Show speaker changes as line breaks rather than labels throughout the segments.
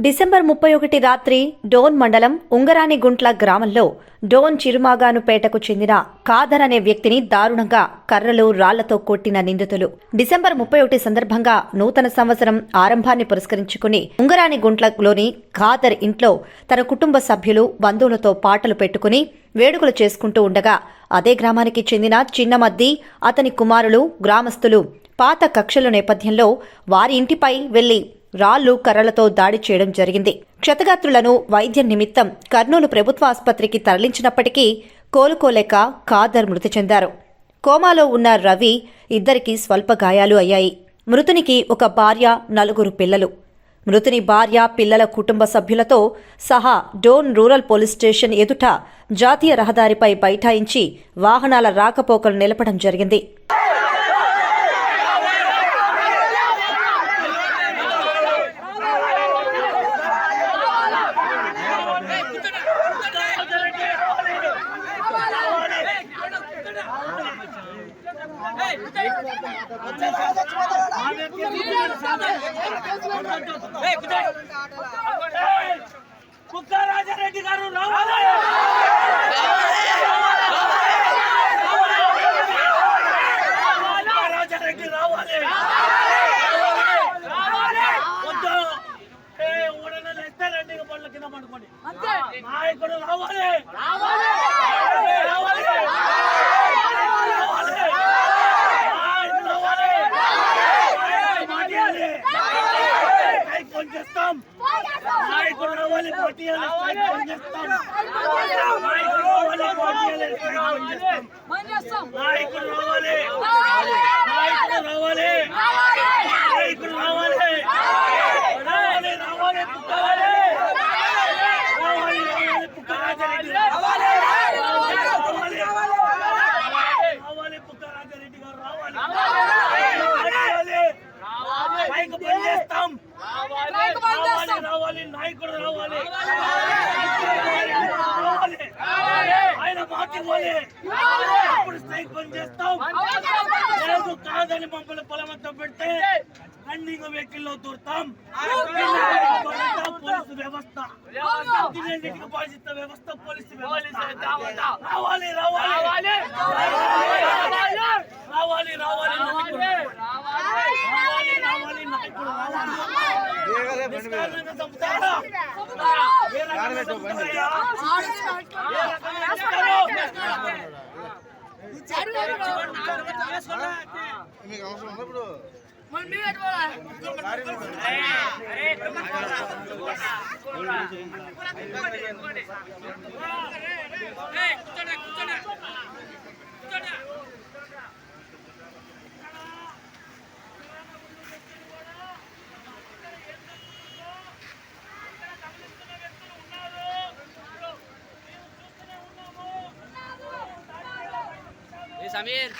December ముప్పై ఒకటి రాత్రి డోన్ మండలం ఉంగరానిగుంట్ల గ్రామంలో డోన్ చిరుమాగానుపేటకు చెందిన కాదర్ అనే వ్యక్తిని దారుణంగా కర్రలు రాళ్ళతో కొట్టిన నిందితులు. డిసెంబర్ ముప్పై ఒకటి సందర్భంగా నూతన సంవత్సరం ఆరంభాన్ని పురస్కరించుకుని ఉంగరానిగుంట్లలోని ఖాదర్ ఇంట్లో తన కుటుంబ సభ్యులు బంధువులతో పాటలు పెట్టుకుని వేడుకలు చేసుకుంటూ ఉండగా అదే గ్రామానికి చెందిన చిన్నమద్ది అతని కుమారులు గ్రామస్తులు పాత కక్షల నేపథ్యంలో వారి ఇంటిపై వెళ్ళి రాళ్ళు కర్రలతో దాడి చేయడం జరిగింది. క్షతగాత్రులను వైద్యం నిమిత్తం కర్నూలు ప్రభుత్వ ఆసుపత్రికి తరలించినప్పటికీ కోలుకోలేక ఖాదర్ మృతి చెందారు. కోమాలో ఉన్న రవి ఇద్దరికి స్వల్ప గాయాలు అయ్యాయి. మృతునికి ఒక భార్య నలుగురు పిల్లలు. మృతుని భార్య పిల్లల కుటుంబ సభ్యులతో సహా డోన్ రూరల్ పోలీస్ స్టేషన్ ఎదుట జాతీయ రహదారిపై బైఠాయించి వాహనాల రాకపోకలు నిలపడం జరిగింది.
కుక్క రాజారెడ్డి గారు రావాలి! હિન્દુસ્તાન માય કોરોવાલે પોટીયલ હિન્દુસ્તાન માય કોરોવાલે પોટીયલ હિન્દુસ્તાન માય કોરોવાલે ఇవ్వాలి అప్పుడు స్ట్రైక్ బంద్ చేస్తాం. లేదు కాదని మమ్మల్ని పొలమంతా పెడితే రన్నింగ్ వెహికల్లో దూరుతాం. పోలీసు వ్యవస్థ. బాధ్యత వ్యవస్థ పోలీసు వ్యవస్థ. రావాలి రావాలి. రావాలి. రావాలి రావాలి రావాలి. రావాలి నాయకుడు రావాలి నిష్కారణంగా చంపుతారా?
సమీర్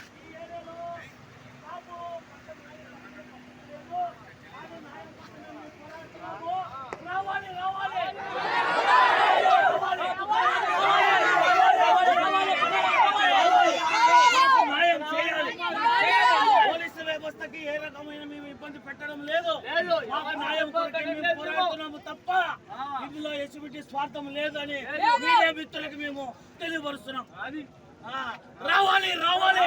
పోలీసు వ్యవస్థకి ఏ రకమైన మేము ఇబ్బంది పెట్టడం లేదు. మాకు న్యాయం కొరకే మేము పోరాడుతున్నాము తప్ప ఇందులో స్వార్థం లేదని మీడియా మిత్రులకు మేము తెలియపరుస్తున్నాం. రావాలి రావాలి